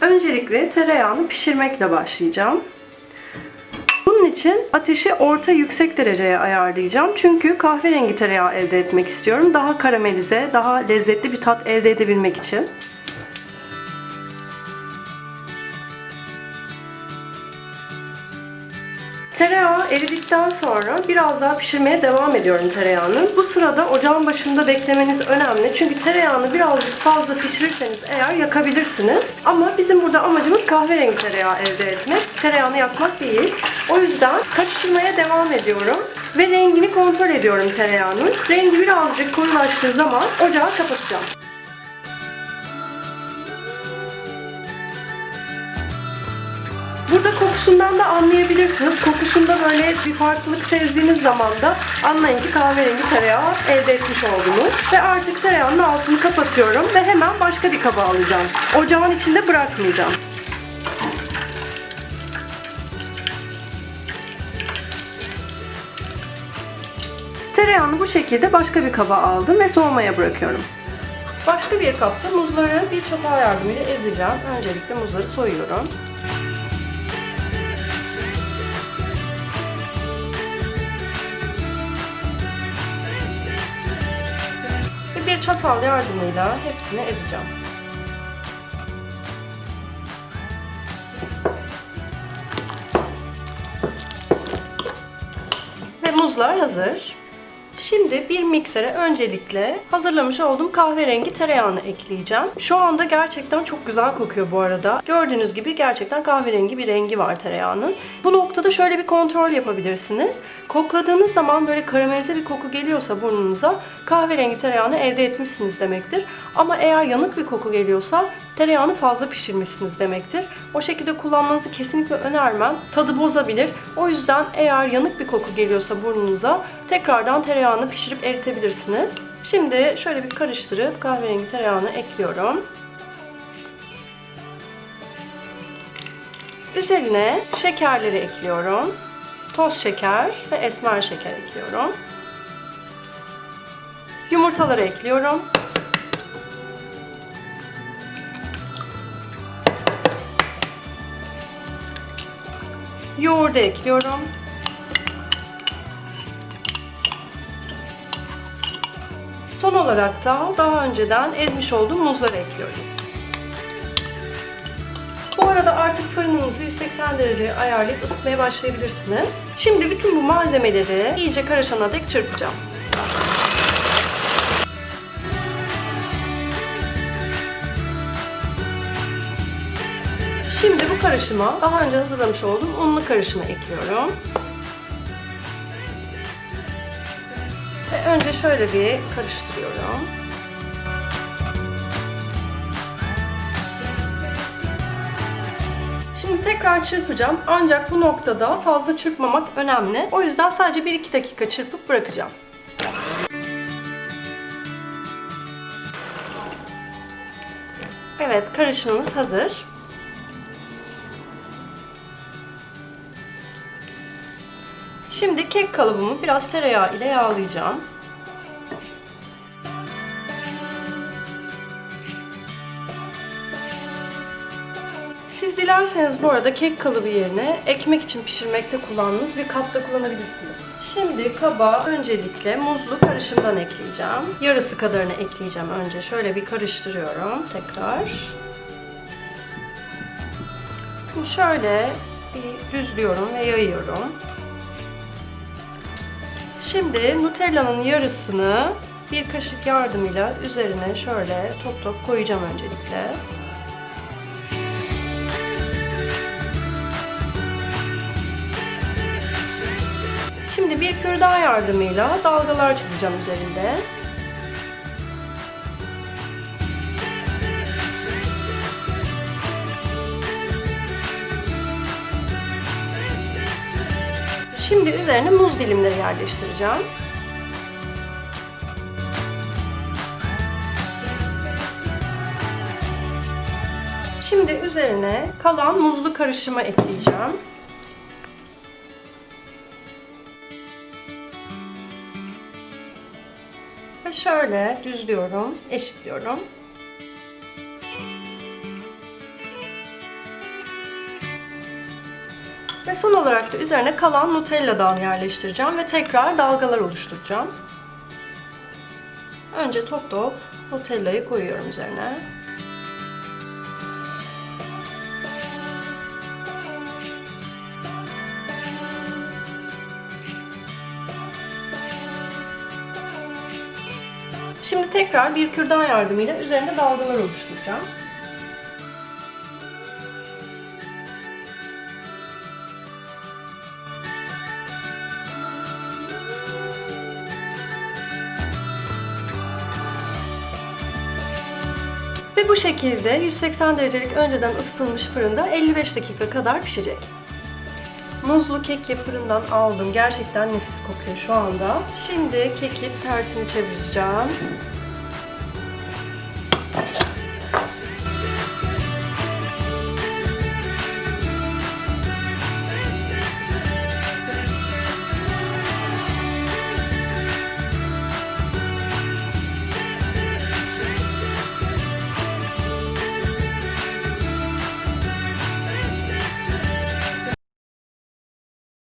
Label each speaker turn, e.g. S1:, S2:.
S1: Öncelikle tereyağını pişirmekle başlayacağım. Bunun için ateşi orta yüksek dereceye ayarlayacağım. Çünkü kahverengi tereyağı elde etmek istiyorum. Daha karamelize, daha lezzetli bir tat elde edebilmek için. Tereyağı eridikten sonra biraz daha pişirmeye devam ediyorum tereyağını. Bu sırada ocağın başında beklemeniz önemli. Çünkü tereyağını birazcık fazla pişirirseniz eğer yakabilirsiniz. Ama bizim burada amacımız kahverengi tereyağı elde etmek. Tereyağını yakmak değil. O yüzden karıştırmaya devam ediyorum. Ve rengini kontrol ediyorum tereyağının. Rengi birazcık koyulaştığı zaman ocağı kapatacağım. Burada kokusundan da anlayabilirsiniz. Kokusunda böyle bir farklılık sezdiğiniz zaman da anlayın ki kahverengi tereyağı elde etmiş oldunuz. Ve artık tereyağının altını kapatıyorum ve hemen başka bir kaba alacağım. Ocağın içinde bırakmayacağım. Tereyağını bu şekilde başka bir kaba aldım ve soğumaya bırakıyorum. Başka bir kapta muzları bir çatal yardımıyla ezeceğim. Öncelikle muzları soyuyorum. Çatal yardımıyla hepsini ezeceğim. Ve muzlar hazır. Şimdi bir miksere öncelikle hazırlamış olduğum kahverengi tereyağını ekleyeceğim. Şu anda gerçekten çok güzel kokuyor bu arada. Gördüğünüz gibi gerçekten kahverengi bir rengi var tereyağının. Bu noktada şöyle bir kontrol yapabilirsiniz. Kokladığınız zaman böyle karamelize bir koku geliyorsa burnunuza kahverengi tereyağını elde etmişsiniz demektir. Ama eğer yanık bir koku geliyorsa tereyağını fazla pişirmişsiniz demektir. O şekilde kullanmanızı kesinlikle önermem. Tadı bozabilir. O yüzden eğer yanık bir koku geliyorsa burnunuza tekrardan tereyağını pişirip eritebilirsiniz. Şimdi şöyle bir karıştırıp kahverengi tereyağını ekliyorum. Üzerine şekerleri ekliyorum. Toz şeker ve esmer şeker ekliyorum. Yumurtaları ekliyorum. Yoğurdu ekliyorum. Son olarak da daha önceden ezmiş olduğum muzları ekliyorum. Bu arada artık fırınınızı 180 dereceye ayarlayıp ısıtmaya başlayabilirsiniz. Şimdi bütün bu malzemeleri iyice karışana dek çırpacağım. Şimdi bu karışıma daha önce hazırlamış olduğum unlu karışımı ekliyorum. Ve önce şöyle bir karıştırıyorum. Şimdi tekrar çırpacağım. Ancak bu noktada fazla çırpmamak önemli. O yüzden sadece 1-2 dakika çırpıp bırakacağım. Evet, karışımımız hazır. Şimdi kek kalıbımı biraz tereyağı ile yağlayacağım. Siz dilerseniz bu arada kek kalıbı yerine ekmek için pişirmekte kullandığınız bir kapta kullanabilirsiniz. Şimdi kaba öncelikle muzlu karışımdan ekleyeceğim. Yarısı kadarını ekleyeceğim önce. Şöyle bir karıştırıyorum tekrar. Şimdi şöyle bir düzlüyorum ve yayıyorum. Şimdi Nutella'nın yarısını bir kaşık yardımıyla üzerine şöyle top top koyacağım öncelikle. Şimdi bir kürdan yardımıyla dalgalar çizeceğim üzerinde. Şimdi üzerine muz dilimleri yerleştireceğim. Şimdi üzerine kalan muzlu karışımı ekleyeceğim. Ve şöyle düzlüyorum, eşitliyorum. Ve son olarak da üzerine kalan Nutella'dan yerleştireceğim ve tekrar dalgalar oluşturacağım. Önce top top Nutella'yı koyuyorum üzerine. Şimdi tekrar bir kürdan yardımıyla üzerine dalgalar oluşturacağım. Ve bu şekilde 180 derecelik önceden ısıtılmış fırında 55 dakika kadar pişecek. Muzlu keki fırından aldım. Gerçekten nefis kokuyor şu anda. Şimdi keki tersini çevireceğim.